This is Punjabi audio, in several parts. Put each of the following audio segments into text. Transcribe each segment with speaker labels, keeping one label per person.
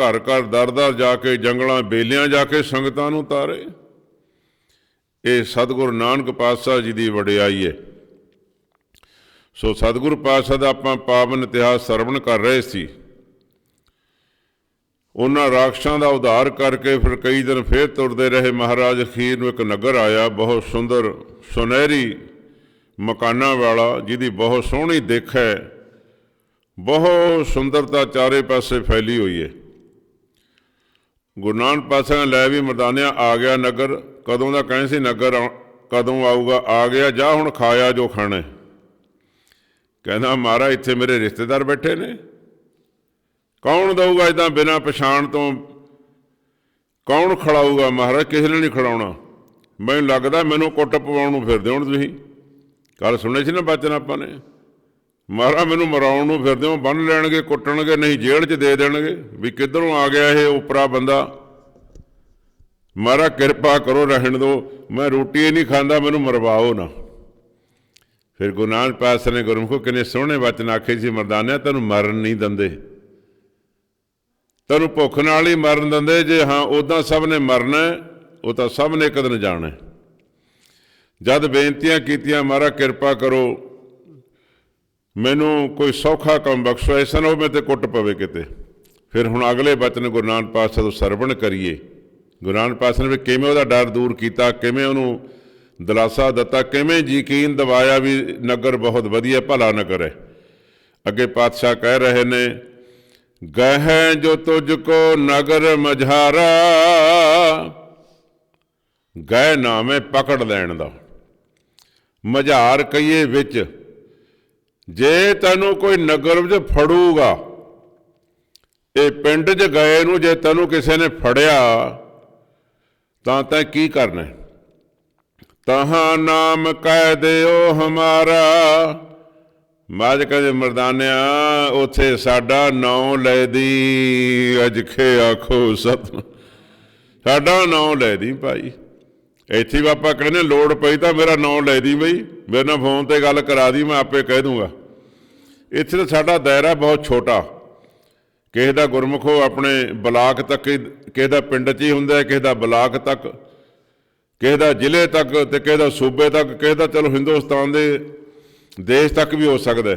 Speaker 1: ਘਰ ਘਰ ਦਰ ਦਰ ਜਾ ਕੇ ਜੰਗਲਾਂ ਬੇਲਿਆਂ ਜਾ ਕੇ ਸੰਗਤਾਂ ਨੂੰ ਤਾਰੇ। ਇਹ ਸਤਿਗੁਰੂ ਨਾਨਕ ਪਾਤਸ਼ਾਹ ਜੀ ਦੀ ਵਡਿਆਈ ਹੈ ਸੋ ਸਤਿਗੁਰੂ ਪਾਤਸ਼ਾਹ ਦਾ ਆਪਾਂ ਪਾਵਨ ਇਤਿਹਾਸ ਸਰਵਣ ਕਰ ਰਹੇ ਸੀ। ਉਹਨਾਂ ਰਾਖਸ਼ਾਂ ਦਾ ਉਧਾਰ ਕਰਕੇ ਫਿਰ ਕਈ ਦਿਨ ਫੇਰ ਤੁਰਦੇ ਰਹੇ। ਮਹਾਰਾਜ ਅਖੀਰ ਨੂੰ ਇੱਕ ਨਗਰ ਆਇਆ, ਬਹੁਤ ਸੁੰਦਰ ਸੁਨਹਿਰੀ ਮਕਾਨਾਂ ਵਾਲਾ, ਜਿਹਦੀ ਬਹੁਤ ਸੋਹਣੀ ਦਿੱਖ ਹੈ। ਬਹੁਤ ਸੁੰਦਰਤਾ ਚਾਰੇ ਪਾਸੇ ਫੈਲੀ ਹੋਈ ਹੈ ਗੁਰੂ ਨਾਨਕ ਪਾਤਸ਼ਾਹ ਲੈ ਵੀ ਮਰਦਾਨਿਆ ਆ ਗਿਆ ਨਗਰ, ਕਦੋਂ ਦਾ ਕਹਿੰਦੇ ਸੀ ਨਗਰ ਆਉ- ਕਦੋਂ ਆਊਗਾ, ਆ ਗਿਆ, ਜਾ ਹੁਣ ਖਾਇਆ ਜੋ ਖਾਣਾ। ਕਹਿੰਦਾ, ਮਹਾਰਾਜ, ਇੱਥੇ ਮੇਰੇ ਰਿਸ਼ਤੇਦਾਰ ਬੈਠੇ ਨੇ। ਕੌਣ ਦਊਗਾ ਇਦਾਂ ਬਿਨਾਂ ਪਛਾਣ ਤੋਂ? ਕੌਣ ਖੜਾਊਗਾ? ਮਹਾਰਾਜ, ਕਿਸੇ ਨੇ ਨਹੀਂ ਖੜਾਉਣਾ। ਮੈਨੂੰ ਲੱਗਦਾ, ਮੈਨੂੰ ਕੁੱਟ ਪਵਾਉਣ ਨੂੰ ਫਿਰਦੇ ਹੁਣ ਤੁਸੀਂ। ਕੱਲ ਸੁਣੇ ਸੀ ਨਾ ਬਚਨ ਆਪਾਂ ਨੇ? ਮਹਾਰਾਜ ਮੈਨੂੰ ਮਰਾਉਣ ਨੂੰ ਫਿਰਦੇ ਹੋ, ਬੰਨ ਲੈਣਗੇ, ਕੁੱਟਣਗੇ, ਨਹੀਂ ਜੇਲ੍ਹ 'ਚ ਦੇ ਦੇਣਗੇ। ਵੀ ਕਿੱਧਰੋਂ ਆ ਗਿਆ ਇਹ ਉਪਰਾ ਬੰਦਾ? ਮਹਾਰਾਜ ਕਿਰਪਾ ਕਰੋ, ਰਹਿਣ ਦਿਓ। ਮੈਂ ਰੋਟੀ ਨਹੀਂ ਖਾਂਦਾ, ਮੈਨੂੰ ਮਰਵਾਓ ਨਾ। ਫਿਰ ਗੁਰੂ ਨਾਨਕ ਪਾਤਸ਼ਾਹ ਨੇ ਗੁਰਮੁਖੋ ਕਿੰਨੇ ਸੋਹਣੇ ਵਚਨ ਆਖੇ ਸੀ, ਮਰਦਾਨਿਆ, ਤੈਨੂੰ ਮਰਨ ਨਹੀਂ ਦਿੰਦੇ। ਤੈਨੂੰ ਭੁੱਖ ਨਾਲ ਹੀ ਮਰਨ ਦਿੰਦੇ, ਜੇ ਹਾਂ ਉਦਾਂ ਸਭ ਨੇ ਮਰਨਾ ਉਹ ਤਾਂ ਸਭ ਨੇ ਇੱਕ ਦਿਨ ਜਾਣਾ ਜਦ ਬੇਨਤੀਆਂ ਕੀਤੀਆਂ ਮਹਾਰਾਜ ਕਿਰਪਾ ਕਰੋ। ਮੈਨੂੰ ਕੋਈ ਸੌਖਾ ਕੰਮ ਬਖਸ਼ੋ ਐਸਾ ਨਾ ਹੋਵੇ ਤੇ ਕੁੱਟ ਪਵੇ ਕਿਤੇ। ਫਿਰ ਹੁਣ ਅਗਲੇ ਬਚਨ ਗੁਰੂ ਨਾਨਕ ਪਾਤਸ਼ਾਹ ਤੋਂ ਸਰਵਣ ਕਰੀਏ। ਗੁਰੂ ਨਾਨਕ ਪਾਤਸ਼ਾਹ ਨੇ ਵੀ ਕਿਵੇਂ ਉਹਦਾ ਡਰ ਦੂਰ ਕੀਤਾ, ਕਿਵੇਂ ਉਹਨੂੰ ਦਿਲਾਸਾ ਦਿੱਤਾ, ਕਿਵੇਂ ਯਕੀਨ ਦਿਵਾਇਆ ਵੀ ਨਗਰ ਬਹੁਤ ਵਧੀਆ, ਭਲਾ ਨਗਰ ਹੈ। ਅੱਗੇ ਪਾਤਸ਼ਾਹ ਕਹਿ ਰਹੇ ਨੇ, ਗਹਿ ਜੋ ਤੁਝ ਕੋ ਨਗਰ ਮਝਾਰਾ, ਗਹਿ ਨਾਮ ਹੈ ਪਕੜ ਲੈਣ ਦਾ। ਮਝਾਰ ਕਈਏ ਵਿੱਚ ਜੇ ਤੈਨੂੰ ਕੋਈ ਨਗਰ ਵਿੱਚ ਫੜੂਗਾ, ਇਹ ਪਿੰਡ 'ਚ ਗਏ ਨੂੰ ਜੇ ਤੈਨੂੰ ਕਿਸੇ ਨੇ ਫੜਿਆ, ਤਾਂ ਤੈਂ ਕੀ ਕਰਨਾ? ਹੈ? ਤਹਾਂ ਨਾਮ ਕਹਿ ਦਿਓ ਹਮਾਰਾ। ਮਾਜ ਕਹਿੰਦੇ ਮਰਦਾਨਿਆ, ਉਥੇ ਸਾਡਾ ਨਾਂ ਲੈ ਦੀ ਅਜਖੇ ਆਖੋ ਸਤ ਸਾਡਾ ਨਾਂ ਲੈ ਦੀ ਭਾਈ। ਇੱਥੇ ਵੀ ਆਪਾਂ ਕਹਿੰਦੇ ਲੋੜ ਪਈ ਤਾਂ ਮੇਰਾ ਨਾਂ ਲੈ ਦੀ ਬਈ। ਮੇਰੇ ਨਾਲ ਫੋਨ ਤੇ ਗੱਲ ਕਰਾ ਦੀ, ਮੈਂ ਆਪੇ ਕਹਿ ਦੂੰਗਾ। ਇੱਥੇ ਤਾਂ ਸਾਡਾ ਦਾਇਰਾ ਬਹੁਤ ਛੋਟਾ। ਕਿਸੇ ਦਾ ਗੁਰਮੁਖੋ ਆਪਣੇ ਬਲਾਕ ਤੱਕ ਹੀ, ਕਿਸੇ ਦਾ ਪਿੰਡ 'ਚ ਹੀ ਹੁੰਦਾ ਕਿਸੇ ਦਾ ਬਲਾਕ ਤੱਕ, ਕਿਸੇ ਦਾ ਜ਼ਿਲ੍ਹੇ ਤੱਕ ਤੇ ਕਿਸੇ ਦਾ ਸੂਬੇ ਤੱਕ, ਕਿਸੇ ਦਾ ਚਲੋ ਹਿੰਦੁਸਤਾਨ ਦੇ ਦੇਸ਼ ਤੱਕ ਵੀ ਹੋ ਸਕਦਾ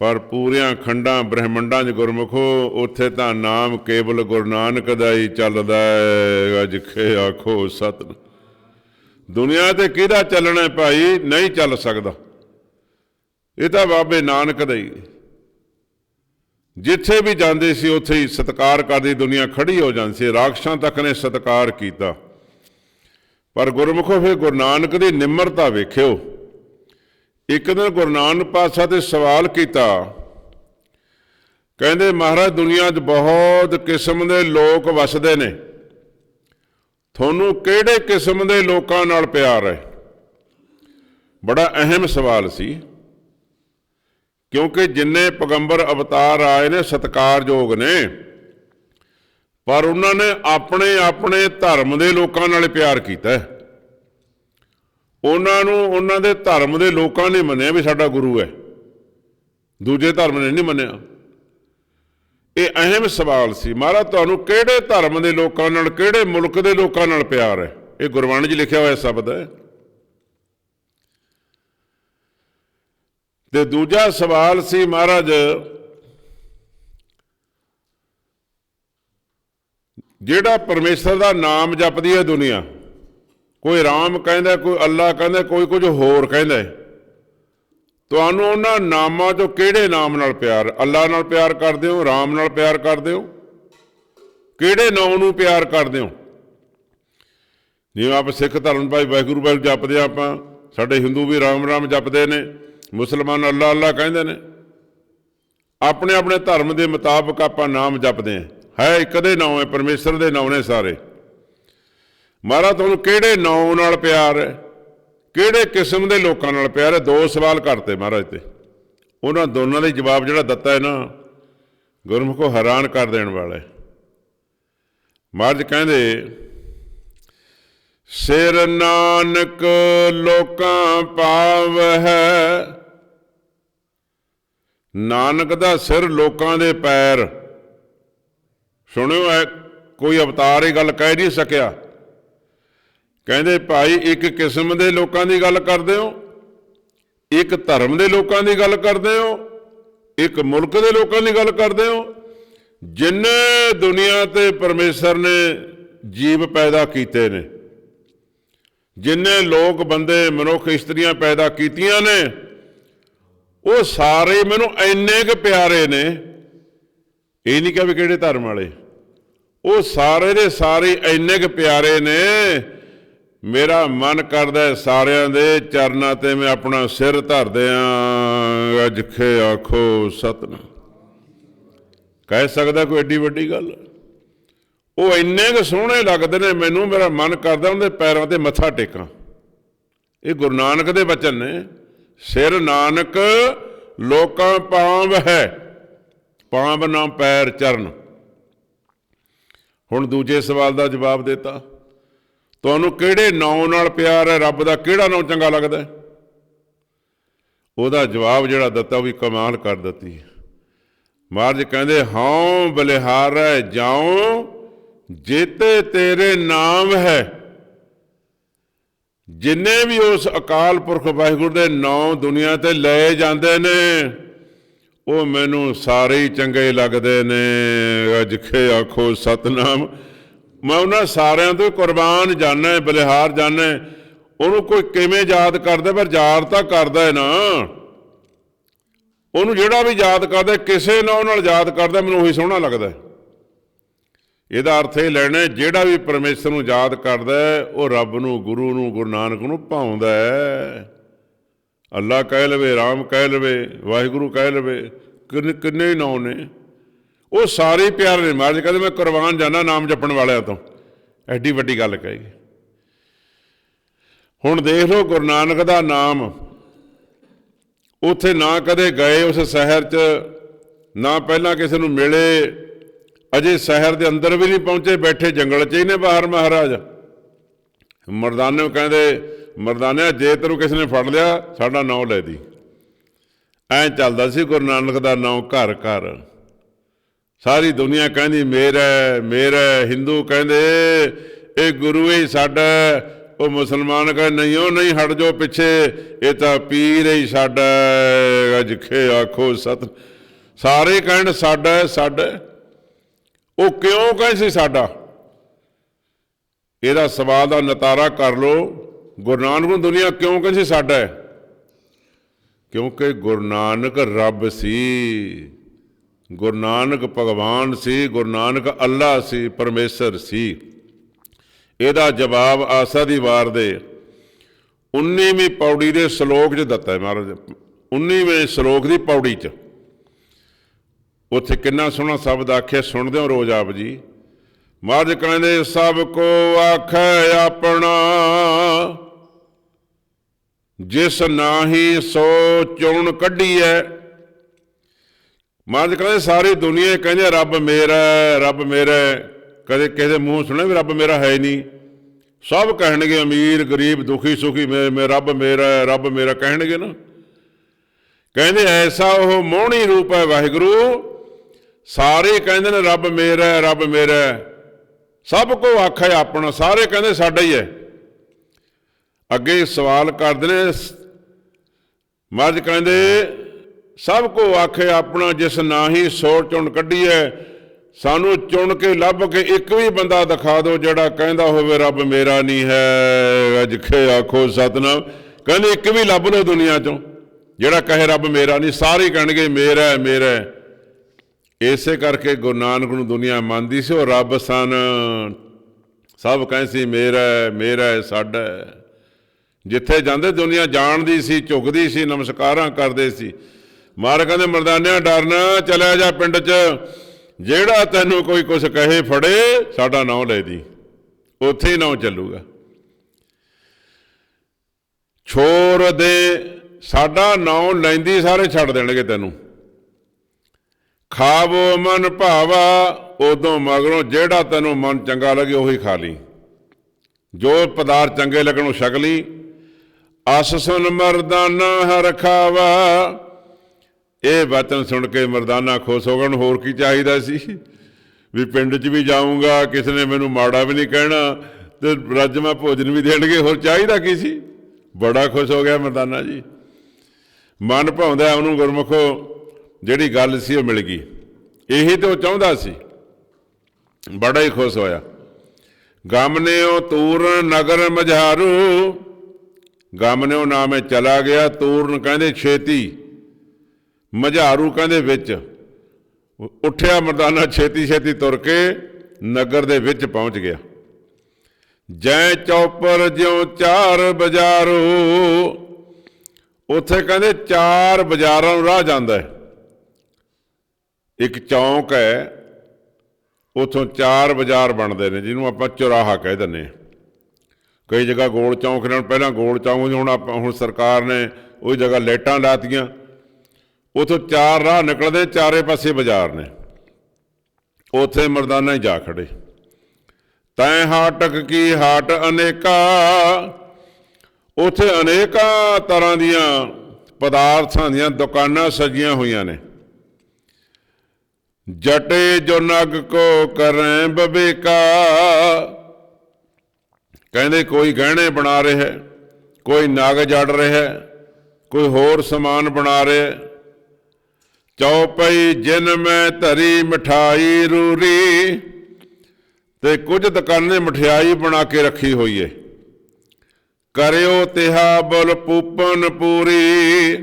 Speaker 1: ਪਰ ਪੂਰੀਆਂ ਖੰਡਾਂ ਬ੍ਰਹਿਮੰਡਾਂ 'ਚ ਗੁਰਮੁਖੋ ਉੱਥੇ ਤਾਂ ਨਾਮ ਕੇਵਲ ਗੁਰੂ ਨਾਨਕ ਦਾ ਹੀ ਚੱਲਦਾ ਹੈ। ਅਜ ਖੇ ਆਖੋ ਸਤਿ ਦੁਨੀਆ ਤੇ ਕਿਹਦਾ ਚੱਲਣਾ ਭਾਈ? ਨਹੀਂ ਚੱਲ ਸਕਦਾ। ਇਹ ਤਾਂ ਬਾਬੇ ਨਾਨਕ ਦਾ ਹੀ। ਜਿੱਥੇ ਵੀ ਜਾਂਦੇ ਸੀ, ਉੱਥੇ ਹੀ ਸਤਕਾਰ ਕਰਦੀ ਦੁਨੀਆ ਖੜੀ ਹੋ ਜਾਂਦੀ ਸੀ। ਰਾਖਸ਼ਾਂ ਤੱਕ ਨੇ ਸਤਕਾਰ ਕੀਤਾ। ਪਰ ਗੁਰਮੁਖੋ, ਫਿਰ ਗੁਰੂ ਨਾਨਕ ਦੀ ਨਿਮਰਤਾ ਵੇਖਿਓ। ਇੱਕ ਦਿਨ ਗੁਰੂ ਨਾਨਕ ਪਾਤਸ਼ਾਹ ਤੇ ਸਵਾਲ ਕੀਤਾ। ਕਹਿੰਦੇ, ਮਹਾਰਾਜ, ਦੁਨੀਆ 'ਚ ਬਹੁਤ ਕਿਸਮ ਦੇ ਲੋਕ ਵਸਦੇ ਨੇ। ਤੁਹਾਨੂੰ ਕਿਹੜੇ ਕਿਸਮ ਦੇ ਲੋਕਾਂ ਨਾਲ ਪਿਆਰ ਹੈ? ਬੜਾ ਅਹਿਮ ਸਵਾਲ ਸੀ। ਕਿਉਂਕਿ ਜਿੰਨੇ ਪੈਗੰਬਰ ਅਵਤਾਰ ਆਏ ਨੇ, ਸਤਕਾਰਯੋਗ ਨੇ, ਪਰ ਉਹਨਾਂ ਨੇ ਆਪਣੇ ਆਪਣੇ ਧਰਮ ਦੇ ਲੋਕਾਂ ਨਾਲ ਪਿਆਰ ਕੀਤਾ। ਉਹਨਾਂ ਨੂੰ, ਉਹਨਾਂ ਦੇ ਧਰਮ ਦੇ ਲੋਕਾਂ ਨੇ ਮੰਨਿਆ ਵੀ ਸਾਡਾ ਗੁਰੂ ਹੈ। ਦੂਜੇ ਧਰਮ ਨੇ ਨਹੀਂ ਮੰਨਿਆ। ਇਹ ਅਹਿਮ ਸਵਾਲ ਸੀ। ਮਹਾਰਾਜ, ਤੁਹਾਨੂੰ ਕਿਹੜੇ ਧਰਮ ਦੇ ਲੋਕਾਂ ਨਾਲ, ਕਿਹੜੇ ਮੁਲਕ ਦੇ ਲੋਕਾਂ ਨਾਲ ਪਿਆਰ ਹੈ? ਇਹ ਗੁਰਬਾਣੀ 'ਚ ਲਿਖਿਆ ਹੋਇਆ ਸ਼ਬਦ ਹੈ। ਤੇ ਦੂਜਾ ਸਵਾਲ ਸੀ ਮਹਾਰਾਜ, ਜਿਹੜਾ ਪਰਮੇਸ਼ਰ ਦਾ ਨਾਮ ਜਪਦੀ ਹੈ ਦੁਨੀਆ, ਕੋਈ ਰਾਮ ਕਹਿੰਦਾ, ਕੋਈ ਅੱਲਾ ਕਹਿੰਦਾ, ਕੋਈ ਕੁਝ ਹੋਰ ਕਹਿੰਦਾ ਤੁਹਾਨੂੰ ਉਹਨਾਂ ਨਾਮਾਂ ਚੋਂ ਕਿਹੜੇ ਨਾਮ ਨਾਲ ਪਿਆਰ, ਅੱਲਾ ਨਾਲ ਪਿਆਰ ਕਰਦੇ ਹੋ, ਰਾਮ ਨਾਲ ਪਿਆਰ ਕਰਦੇ ਹੋ? ਕਿਹੜੇ ਨਾਮ ਨੂੰ ਪਿਆਰ ਕਰਦੇ ਹੋ? ਜਿਵੇਂ ਆਪ ਸਿੱਖ ਧਰਮ ਭਾਈ ਵਾਹਿਗੁਰੂ ਵਾਹਿਗੁਰੂ ਜਪਦੇ ਆ ਆਪਾਂ, ਸਾਡੇ ਹਿੰਦੂ ਵੀ ਰਾਮ ਰਾਮ ਜਪਦੇ ਨੇ ਮੁਸਲਮਾਨ ਅੱਲਾ ਅੱਲਾ ਕਹਿੰਦੇ ਨੇ, ਆਪਣੇ ਆਪਣੇ ਧਰਮ ਦੇ ਮੁਤਾਬਕ ਆਪਾਂ ਨਾਮ ਜਪਦੇ ਆ ਹੈ ਇੱਕ ਦੇ ਨਾਮ ਹੈ ਪਰਮੇਸ਼ਰ ਦੇ ਨਾਮ ਨੇ ਸਾਰੇ। ਮਹਾਰਾਜ, ਤੁਹਾਨੂੰ ਕਿਹੜੇ ਨਾਮ ਨਾਲ ਪਿਆਰ ਹੈ? ਕਿਹੜੇ ਕਿਸਮ ਦੇ ਲੋਕਾਂ ਨਾਲ ਪਿਆਰ ਹੈ? ਦੋ ਸਵਾਲ ਕਰਤੇ ਮਹਾਰਾਜ ਤੇ। ਉਹਨਾਂ ਦੋਨਾਂ ਦੇ ਜਵਾਬ ਜਿਹੜਾ ਦਿੱਤਾ ਹੈ ਨਾ, ਗੁਰਮੁਖੋ ਹੈਰਾਨ ਕਰ ਦੇਣ ਵਾਲਾ ਹੈ। ਮਹਾਰਾਜ ਕਹਿੰਦੇ ਸਿਰ ਨਾਨਕ ਲੋਕਾਂ ਪਾਵ ਹੈ ਨਾਨਕ ਦਾ ਸਿਰ ਲੋਕਾਂ ਦੇ ਪੈਰ। ਸੁਣਿਓ ਐ ਕੋਈ ਅਵਤਾਰ ਇਹ ਗੱਲ ਕਹਿ ਨਹੀਂ ਸਕਿਆ। ਕਹਿੰਦੇ, ਭਾਈ, ਇੱਕ ਕਿਸਮ ਦੇ ਲੋਕਾਂ ਦੀ ਗੱਲ ਕਰਦੇ ਹੋ, ਇੱਕ ਧਰਮ ਦੇ ਲੋਕਾਂ ਦੀ ਗੱਲ ਕਰਦੇ ਹੋ, ਇੱਕ ਮੁਲਕ ਦੇ ਲੋਕਾਂ ਦੀ ਗੱਲ ਕਰਦੇ ਹੋ, ਜਿੰਨੇ ਦੁਨੀਆ ਤੇ ਪਰਮੇਸ਼ਰ ਨੇ ਜੀਵ ਪੈਦਾ ਕੀਤੇ ਨੇ। ਜਿੰਨੇ ਲੋਕ ਬੰਦੇ ਮਨੁੱਖ ਇਸਤਰੀਆਂ ਪੈਦਾ ਕੀਤੀਆਂ ਨੇ, ਉਹ ਸਾਰੇ ਮੈਨੂੰ ਇੰਨੇ ਕੁ ਪਿਆਰੇ ਨੇ। ਇਹ ਨਹੀਂ ਕਿ ਵੀ ਕਿਹੜੇ ਧਰਮ ਵਾਲੇ। ਉਹ ਸਾਰੇ ਦੇ ਸਾਰੇ ਇੰਨੇ ਕੁ ਪਿਆਰੇ ਨੇ। ਮੇਰਾ ਮਨ ਕਰਦਾ ਸਾਰਿਆਂ ਦੇ ਚਰਨਾਂ ਤੇ ਮੈਂ ਆਪਣਾ ਸਿਰ ਧਰ ਦਿਆਂ ਅੱਜ ਆਖੋ ਸਤਨਾਮ। ਕਹਿ ਸਕਦਾ ਕੋਈ ਏਡੀ ਵੱਡੀ ਗੱਲ? ਉਹ ਇੰਨੇ ਕੁ ਸੋਹਣੇ ਲੱਗਦੇ ਨੇ, ਮੈਨੂੰ ਮੇਰਾ ਮਨ ਕਰਦਾ ਉਹਦੇ ਪੈਰਾਂ ਤੇ ਮੱਥਾ ਟੇਕਾਂ। ਇਹ ਗੁਰੂ ਨਾਨਕ ਦੇ ਬਚਨ ਨੇ। ਸਿਰ ਨਾਨਕ, ਲੋਕਾਂ ਪਾਂਵ ਹੈ। ਪਾਂਵ ਨਾ ਪੈਰ ਚਰਨ। ਹੁਣ ਦੂਜੇ ਸਵਾਲ ਦਾ ਜਵਾਬ ਦਿੱਤਾ। ਤੁਹਾਨੂੰ ਕਿਹੜੇ ਨਾਂ ਨਾਲ ਪਿਆਰ ਹੈ? ਰੱਬ ਦਾ ਕਿਹੜਾ ਨਾਂ ਚੰਗਾ ਲੱਗਦਾ ਹੈ? ਉਹਦਾ ਜਵਾਬ ਜਿਹੜਾ ਦਿੱਤਾ, ਉਹ ਵੀ ਕਮਾਲ ਕਰ ਦਿੱਤੀ। ਮਹਾਰਾਜ ਕਹਿੰਦੇ ਹੌਂ ਬਲਿਹਾਰ ਹੈ, ਜਾਉ ਜੇਤੇ ਤੇਰੇ ਨਾਮ ਹੈ। ਜਿੰਨੇ ਵੀ ਉਸ ਅਕਾਲ ਪੁਰਖ ਵਾਹਿਗੁਰੂ ਦੇ ਨਾਮ ਦੁਨੀਆ ਤੇ ਲਏ ਜਾਂਦੇ ਨੇ, ਉਹ ਮੈਨੂੰ ਸਾਰੇ ਹੀ ਚੰਗੇ ਲੱਗਦੇ ਨੇ। ਅਜਖੇ ਆਖੋ ਸਤਨਾਮ। ਮੈਂ ਉਹਨਾਂ ਸਾਰਿਆਂ ਤੋਂ ਕੁਰਬਾਨ ਜਾਣਾ, ਬਲਿਹਾਰ ਜਾਣਾ। ਉਹਨੂੰ ਕੋਈ ਕਿਵੇਂ ਯਾਦ ਕਰਦਾ, ਪਰ ਯਾਦ ਤਾਂ ਕਰਦਾ ਹੈ ਨਾ। ਉਹਨੂੰ ਜਿਹੜਾ ਵੀ ਯਾਦ ਕਰਦਾ, ਕਿਸੇ ਨਾਲ ਨਾਲ ਯਾਦ ਕਰਦਾ, ਮੈਨੂੰ ਉਹੀ ਸੋਹਣਾ ਲੱਗਦਾ ਇਹਦਾ ਅਰਥ ਇਹ ਲੈਣਾ ਜਿਹੜਾ ਵੀ ਪਰਮੇਸ਼ਰ ਨੂੰ ਯਾਦ ਕਰਦਾ ਉਹ ਰੱਬ ਨੂੰ, ਗੁਰੂ ਨੂੰ, ਗੁਰੂ ਨਾਨਕ ਨੂੰ ਭਾਉਂਦਾ ਹੈ। ਅੱਲਾ ਕਹਿ ਲਵੇ, ਰਾਮ ਕਹਿ ਲਵੇ, ਵਾਹਿਗੁਰੂ ਕਹਿ ਲਵੇ, ਕਿੰਨੇ ਕਿੰਨੇ ਨਾਮ ਨੇ ਉਹ ਸਾਰੇ ਪਿਆਰੇ ਨੇ। ਮਹਾਰਾਜ ਕਹਿੰਦੇ, ਮੈਂ ਕੁਰਬਾਨ ਜਾਣਾ ਨਾਮ ਜਪਣ ਵਾਲਿਆਂ ਤੋਂ। ਐਡੀ ਵੱਡੀ ਗੱਲ ਕਹੀ ਹੁਣ ਦੇਖ ਲਓ, ਗੁਰੂ ਨਾਨਕ ਦਾ ਨਾਮ। ਉੱਥੇ ਨਾ ਕਦੇ ਗਏ ਉਸ ਸ਼ਹਿਰ 'ਚ, ਨਾ ਪਹਿਲਾਂ ਕਿਸੇ ਨੂੰ ਮਿਲੇ। ਅਜੇ ਸ਼ਹਿਰ ਦੇ ਅੰਦਰ ਵੀ ਨਹੀਂ ਪਹੁੰਚੇ, ਬੈਠੇ ਜੰਗਲ 'ਚ ਹੀ ਨੇ ਬਾਹਰ ਮਹਾਰਾਜ। ਮਰਦਾਨੇ ਕਹਿੰਦੇ, ਮਰਦਾਨਿਆ, ਜੇ ਤੈਨੂੰ ਕਿਸੇ ਨੇ ਫੜ ਲਿਆ, ਸਾਡਾ ਨਾਂ ਲੈ ਦੀ। ਐਂ ਚੱਲਦਾ ਸੀ, ਗੁਰੂ ਨਾਨਕ ਦਾ ਨਾਂ ਘਰ ਘਰ। ਸਾਰੀ ਦੁਨੀਆ ਕਹਿੰਦੀ, ਮੇਰਾ ਮੇਰਾ ਹਿੰਦੂ ਕਹਿੰਦੇ, ਇਹ ਗੁਰੂ ਹੀ ਸਾਡਾ ਉਹ ਮੁਸਲਮਾਨ ਕਹਿੰਦੇ, ਨਹੀਂ, ਉਹ ਨਹੀਂ, ਹਟ ਜਾਓ ਪਿੱਛੇ। ਇਹ ਤਾਂ ਪੀਰ ਹੀ ਸਾਡਾ ਹੈ। ਆਖੋ ਸਤ ਸਾਰੇ ਕਹਿਣ, ਸਾਡਾ ਸਾਡਾ ਉਹ ਕਿਉਂ ਕਹੇ ਸੀ ਸਾਡਾ? ਇਹਦਾ ਸਵਾਲ ਦਾ ਨਤਾਰਾ ਕਰ ਲਓ। ਗੁਰੂ ਨਾਨਕ ਨੂੰ ਦੁਨੀਆ ਕਿਉਂ ਕਹਿੰਦੀ ਸੀ ਸਾਡਾ ਹੈ? ਕਿਉਂਕਿ ਗੁਰੂ ਨਾਨਕ ਰੱਬ ਸੀ। ਗੁਰੂ ਨਾਨਕ ਭਗਵਾਨ ਸੀ, ਗੁਰੂ ਨਾਨਕ ਅੱਲਾ ਸੀ, ਪਰਮੇਸ਼ਰ ਸੀ। ਇਹਦਾ ਜਵਾਬ ਆਸਾ ਦੀ ਵਾਰ ਦੇ 19ਵੀਂ ਪੌੜੀ ਦੇ ਸ਼ਲੋਕ 'ਚ ਦਿੱਤਾ ਹੈ ਮਹਾਰਾਜ। 19ਵੇਂ ਸ਼ਲੋਕ ਦੀ ਪੌੜੀ 'ਚ। ਉੱਥੇ ਕਿੰਨਾ ਸੋਹਣਾ ਸ਼ਬਦ ਆਖਿਆ ਸੁਣਦੇ ਹੋ ਰੋਜ਼ ਆਪ ਜੀ। ਮਹਾਰਾਜ ਕਹਿੰਦੇ, ਸਭ ਕੋ ਆਖੈ ਆਪਣਾ, ਜਿਸ ਨਾਹੀ ਸੋ ਚੁਣ ਕੱਢੀਐ। ਮਹਾਰਾਜ ਕਹਿੰਦੇ, ਸਾਰੀ ਦੁਨੀਆ ਕਹਿੰਦੇ ਰੱਬ ਮੇਰਾ ਰੱਬ ਮੇਰਾ ਕਦੇ ਕਿਸੇ ਮੂੰਹ ਸੁਣਿਆ ਵੀ ਰੱਬ ਮੇਰਾ ਹੈ ਨਹੀਂ। ਸਭ ਕਹਿਣਗੇ, ਅਮੀਰ, ਗਰੀਬ, ਦੁਖੀ, ਸੁਖੀ, ਮੇ ਰੱਬ ਮੇਰਾ ਰੱਬ ਮੇਰਾ ਕਹਿਣਗੇ ਨਾ। ਕਹਿੰਦੇ, ਐਸਾ ਉਹ ਮੋਹਣੀ ਰੂਪ ਹੈ ਵਾਹਿਗੁਰੂ ਸਾਰੇ ਕਹਿੰਦੇ ਨੇ, ਰੱਬ ਮੇਰਾ ਰੱਬ ਮੇਰਾ ਸਭ ਕੋ ਆਖਿਆ ਆਪਣਾ, ਸਾਰੇ ਕਹਿੰਦੇ ਸਾਡਾ ਹੀ ਹੈ। ਅੱਗੇ ਸਵਾਲ ਕਰਦੇ ਨੇ, ਮਹਾਰਾਜ ਕਹਿੰਦੇ, ਸਭ ਕੋ ਆਖੇ ਆਪਣਾ, ਜਿਸ ਨਾਹੀ ਸੋਚ ਚੁਣ ਕੱਢੀ ਹੈ, ਸਾਨੂੰ ਚੁਣ ਕੇ ਲੱਭ ਕੇ ਇੱਕ ਵੀ ਬੰਦਾ ਦਿਖਾ ਦਿਓ, ਜਿਹੜਾ ਕਹਿੰਦਾ ਹੋਵੇ, ਰੱਬ ਮੇਰਾ ਨਹੀਂ ਹੈ। ਅਜ ਖੇ ਆਖੋ ਸਤਨਾਮ। ਕਹਿੰਦੇ, ਇੱਕ ਵੀ ਲੱਭ ਲਓ ਦੁਨੀਆ ਚੋਂ, ਜਿਹੜਾ ਕਹੇ, ਰੱਬ ਮੇਰਾ ਨਹੀਂ, ਸਾਰੇ ਕਹਿਣਗੇ, ਮੇਰਾ ਹੈ ਮੇਰਾ ਹੈ। ਇਸੇ ਕਰਕੇ ਗੁਰੂ ਨਾਨਕ ਨੂੰ ਦੁਨੀਆ ਮੰਨਦੀ ਸੀ, ਉਹ ਰੱਬ ਸਨ। ਸਭ ਕਹਿੰਦੇ ਸੀ, ਮੇਰਾ ਮੇਰਾ ਸਾਡਾ ਜਿੱਥੇ ਜਾਂਦੇ ਦੁਨੀਆ ਜਾਣਦੀ ਸੀ, ਝੁਕਦੀ ਸੀ, ਨਮਸਕਾਰਾਂ ਕਰਦੇ ਸੀ। ਮਾਰ ਕਹਿੰਦੇ, ਮਰਦਾਨਿਆਂ, ਡਰਨਾ, ਚਲਿਆ ਜਾ ਪਿੰਡ 'ਚ। ਜਿਹੜਾ ਤੈਨੂੰ ਕੋਈ ਕੁਛ ਕਹੇ, ਫੜੇ, ਸਾਡਾ ਨਾਂ ਲੈ ਦੀ। ਉੱਥੇ ਹੀ ਨਾਂ ਚੱਲੂਗਾ। ਛੋਰ ਦੇ, ਸਾਡਾ ਨਾਂ ਲੈਂਦੀ, ਸਾਰੇ ਛੱਡ ਦੇਣਗੇ ਤੈਨੂੰ। ਖਾਵੋ ਮਨ ਭਾਵਾ, ਉਦੋਂ ਮਗਰੋਂ ਜਿਹੜਾ ਤੈਨੂੰ ਮਨ ਚੰਗਾ ਲੱਗੇ ਉਹੀ ਖਾ ਲਈ। ਜੋ ਪਦਾਰਥ ਚੰਗੇ ਲੱਗਣੋਂ ਛਕ ਲਈ। ਅਸ ਸੁਨ ਮਰਦਾਨਾ ਹਰ ਖਾਵਾ। ਇਹ ਵਚਨ ਸੁਣ ਕੇ ਮਰਦਾਨਾ ਖੁਸ਼ ਹੋ ਗਣ ਹੋਰ ਕੀ ਚਾਹੀਦਾ ਸੀ? ਵੀ ਪਿੰਡ 'ਚ ਵੀ ਜਾਊਂਗਾ, ਕਿਸੇ ਨੇ ਮੈਨੂੰ ਮਾੜਾ ਵੀ ਨਹੀਂ ਕਹਿਣਾ, ਤੇ ਰੱਜਮਾ ਭੋਜਨ ਵੀ ਦੇਣਗੇ, ਹੋਰ ਚਾਹੀਦਾ ਕੀ ਸੀ? ਬੜਾ ਖੁਸ਼ ਹੋ ਗਿਆ ਮਰਦਾਨਾ ਜੀ। ਮਨ ਭਾਉਂਦਾ ਉਹਨੂੰ ਗੁਰਮੁਖੋ ਜਿਹੜੀ ਗੱਲ ਸੀ ਉਹ ਮਿਲ ਗਈ। ਇਹੀ ਤੇ ਉਹ ਚਾਹੁੰਦਾ ਸੀ। ਬੜਾ ਹੀ ਖੁਸ਼ ਹੋਇਆ। ਗਮ ਨੇ ਉਹ ਤੂਰਨ ਨਗਰ ਮਝਾਰੂ। ਗਮ ਨੇ ਉਹ ਨਾਮੇ ਚਲਾ ਗਿਆ ਤੂਰਨ ਕਹਿੰਦੇ ਛੇਤੀ। ਮਝਾਰੂ ਕਹਿੰਦੇ ਵਿੱਚ। ਉੱਠਿਆ ਮਰਦਾਨਾ ਛੇਤੀ ਛੇਤੀ ਤੁਰ ਕੇ ਨਗਰ ਦੇ ਵਿੱਚ ਪਹੁੰਚ ਗਿਆ। ਜੈ ਚੌਪਰ ਜਿਉ ਚਾਰ ਬਾਜ਼ਾਰੋ। ਉੱਥੇ ਕਹਿੰਦੇ ਚਾਰ ਬਾਜ਼ਾਰਾਂ ਨੂੰ ਰਾਹ ਜਾਂਦਾ ਹੈ। ਇੱਕ ਚੌਂਕ ਹੈ, ਉਥੋਂ ਚਾਰ ਬਾਜ਼ਾਰ ਬਣਦੇ ਨੇ, ਜਿਹਨੂੰ ਆਪਾਂ ਚੁਰਾਹਾ ਕਹਿ ਦਿੰਦੇ ਹਾਂ। ਕਈ ਜਗ੍ਹਾ ਗੋਲ ਚੌਂਕ ਨਾਲ ਪਹਿਲਾਂ ਗੋਲ ਚੌਂਕ ਹੁਣ ਆਪਾਂ, ਹੁਣ ਸਰਕਾਰ ਨੇ ਉਹ ਜਗ੍ਹਾ ਲਾਈਟਾਂ ਲਾਤੀਆਂ। ਉਥੋਂ ਚਾਰ ਰਾਹ ਨਿਕਲਦੇ, ਚਾਰੇ ਪਾਸੇ ਬਾਜ਼ਾਰ ਨੇ। ਉਥੇ ਮਰਦਾਨਾ ਹੀ ਜਾ ਖੜੇ। ਤੈ ਹਾਟਕ ਕੀ ਹਾਟ ਅਨੇਕਾ? ਉਥੇ ਅਨੇਕਾਂ ਤਰ੍ਹਾਂ ਦੀਆਂ ਪਦਾਰਥਾਂ ਦੀਆਂ ਦੁਕਾਨਾਂ ਸਜੀਆਂ ਹੋਈਆਂ ਨੇ। ਜਟੇ ਜੋ ਨਗ ਕੋ ਕਰੈ ਬਬੇਕਾ ਕਹਿੰਦੇ ਕੋਈ ਗਹਿਣੇ ਬਣਾ ਰਿਹਾ ਹੈ, ਕੋਈ ਨਗ ਜੜ ਰਿਹਾ ਹੈ, ਕੋਈ ਹੋਰ ਸਮਾਨ ਬਣਾ ਰਿਹਾ। ਹੈ। ਚੌਪਈ ਜਿਨ ਮੈਂ ਧਰੀ ਮਠਾਈ ਰੂਰੀ ਤੇ ਕੁਝ ਦੁਕਾਨੇ ਮਠਿਆਈ ਬਣਾ ਕੇ ਰੱਖੀ ਹੋਈ ਏ। ਕਰਿਓ ਤਿਹਾ ਬਲ ਪੂਪਨ ਪੂਰੀ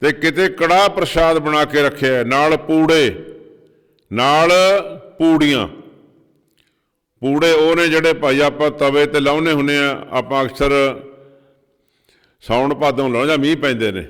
Speaker 1: ਤੇ ਕਿਤੇ ਕੜਾ ਪ੍ਰਸ਼ਾਦ ਬਣਾ ਕੇ ਰੱਖਿਆ ਨਾਲ ਪੂੜੇ। ਨਾਲ ਪੂੜੀਆਂ। ਪੂੜੇ ਉਹ ਨੇ ਜਿਹੜੇ ਭਾਈ ਆਪਾਂ ਤਵੇ ਤੇ ਲਾਉਨੇ ਹੁੰਨੇ ਆ, ਆਪਾਂ ਅਕਸਰ ਸੌਣ ਭਾਦੋਂ ਲਾਉਣਾ ਜਾਂ ਮੀਂਹ ਪੈਂਦੇ ਨੇ।